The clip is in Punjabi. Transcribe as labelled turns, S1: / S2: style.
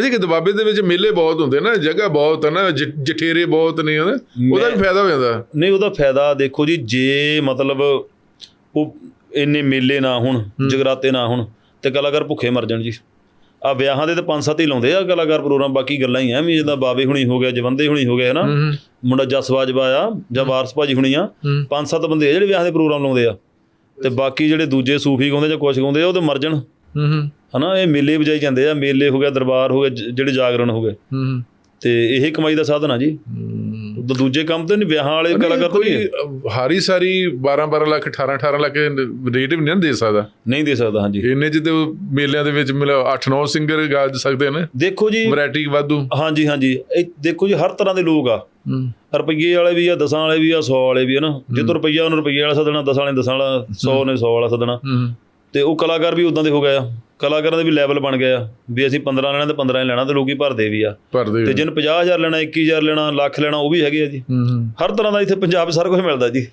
S1: ਅਸੀਂ ਕਿ ਦਬਾਬੇ ਦੇ ਵਿੱਚ ਮੇਲੇ ਬਹੁਤ ਹੁੰਦੇ ਨਾ ਜਗ੍ਹਾ ਬਹੁਤ ਹੈ ਨਾ ਜਠੇਰੇ ਬਹੁਤ ਨੇ ਉਹਦਾ ਉਹਦਾ ਵੀ ਫਾਇਦਾ ਹੋ ਜਾਂਦਾ।
S2: ਨਹੀਂ ਉਹਦਾ ਫਾਇਦਾ ਦੇਖੋ ਜੀ ਜੇ ਮਤਲਬ ਉਹ ਇੰਨੇ ਮੇਲੇ ਨਾ ਹੋਣ ਜਗਰਾਤੇ ਨਾ ਹੋਣ ਤੇ ਕਲਾਕਾਰ ਭੁੱਖੇ ਮਰ ਜਾਣ ਜੀ। ਆ ਵਿਆਹਾਂ ਦੇ ਤਾਂ ਪੰਜ ਸੱਤ ਹੀ ਲਾਉਂਦੇ ਆ ਕਲਾਕਾਰ ਪ੍ਰੋਗਰਾਮ ਬਾਕੀ ਗੱਲਾਂ ਹੀ ਆ ਵੀ ਜਿੱਦਾਂ ਬਾਵੇ ਹੁਣੀ ਹੋ ਗਿਆ ਜਵੰਦੇ ਹੁਣੀ ਹੋ ਗਿਆ ਹਨਾ? ਮੁੰਡਾ ਜਸ ਬਾਜਵਾ ਆ ਜਾਂ ਵਾਰਸ ਭਾਜੀ ਹੁਣੀ ਆ। ਪੰਜ ਸੱਤ ਬੰਦੇ ਜਿਹੜੇ ਵਿਆਹ ਦੇ ਪ੍ਰੋਗਰਾਮ ਲਾਉਂਦੇ ਆ। ਤੇ ਬਾਕੀ ਜਿਹੜੇ ਦੂਜੇ ਸੂਫੀ ਗਾਉਂਦੇ ਜਾਂ ਕੁਛ ਗਾਉਂਦੇ ਆ ਉਹ ਤੇ ਮਰ ਜਾਣ।
S1: ਹੂੰ ਹੂੰ।
S2: ਹਨਾ ਇਹ ਮੇਲੇ ਵਜਾਈ ਜਾਂਦੇ ਆ ਮੇਲੇ ਹੋ ਗਿਆ ਦਰਬਾਰ ਹੋ ਗਿਆ ਜਿਹੜੇ ਜਾਗਰਣ ਹੋ ਗਏ।
S1: ਹੂੰ
S2: ਤੇ ਇਹ ਕਮਾਈ ਦਾ ਸਾਧਨ ਆ ਜੀ। ਉਦੋਂ ਦੂਜੇ ਕੰਮ ਤੇ ਨਹੀਂ ਵਿਆਹਾਂ ਵਾਲੇ ਕਲਾਕਾਰ।
S1: ਕੋਈ ਹਾਰੀ ਸਾਰੀ 12 12 ਲੱਖ 18 18 ਲੱਖ ਰੇਟ ਵੀ ਨਹੀਂ ਦੇ ਸਕਦਾ।
S2: ਨਹੀਂ ਦੇ ਸਕਦਾ ਹਾਂਜੀ।
S1: ਇੰਨੇ ਚ ਤੇ ਉਹ ਮੇਲਿਆਂ ਦੇ ਵਿੱਚ ਮਿਲ 8 9 ਸਿੰਗਰ ਗਾ ਸਕਦੇ ਨੇ।
S2: ਦੇਖੋ ਜੀ
S1: ਵੈਰਾਈਟੀ ਵਾਧੂ।
S2: ਹਾਂਜੀ ਹਾਂਜੀ। ਇਹ ਦੇਖੋ ਜੀ ਹਰ ਤਰ੍ਹਾਂ ਦੇ ਲੋਕ ਆ।
S1: ਹੂੰ।
S2: ਰੁਪਈਏ ਵਾਲੇ ਵੀ ਆ ਦਸਾਂ ਵਾਲੇ ਵੀ ਆ 100 ਵਾਲੇ ਵੀ ਆ ਨਾ। ਜਦੋਂ ਰੁਪਈਆ ਉਹਨੂੰ ਰੁਪਈਏ ਵਾਲਾ ਸੱਦਣਾ ਦਸਾਂ ਵਾਲੇ ਦਸਾਂ ਵਾਲਾ 100 ਨੇ 100 ਵਾਲਾ ਸੱਦਣਾ।
S1: ਹੂੰ
S2: ਤੇ ਉਹ ਕਲਾਕਾਰ ਵੀ ਉਦਾਂ ਦੇ ਹੋ ਗਏ ਆ। ਕਲਾਕਾਰਾਂ ਦੇ ਵੀ ਲੈਵਲ ਬਣ ਗਏ ਆ ਵੀ ਅਸੀਂ 15 ਲੈਣਾ ਤੇ 15 ਹੀ ਲੈਣਾ ਤੇ ਲੋਕੀ ਭਰਦੇ ਵੀ ਆ। ਤੇ ਜਿਹਨ 50000 ਲੈਣਾ 21000 ਲੈਣਾ ਲੱਖ ਲੈਣਾ ਉਹ ਵੀ ਹੈਗੇ ਆ ਜੀ। ਹਰ ਤਰ੍ਹਾਂ ਦਾ ਇੱਥੇ ਪੰਜਾਬ ਸਾਰਾ ਕੁਝ ਮਿਲਦਾ ਜੀ।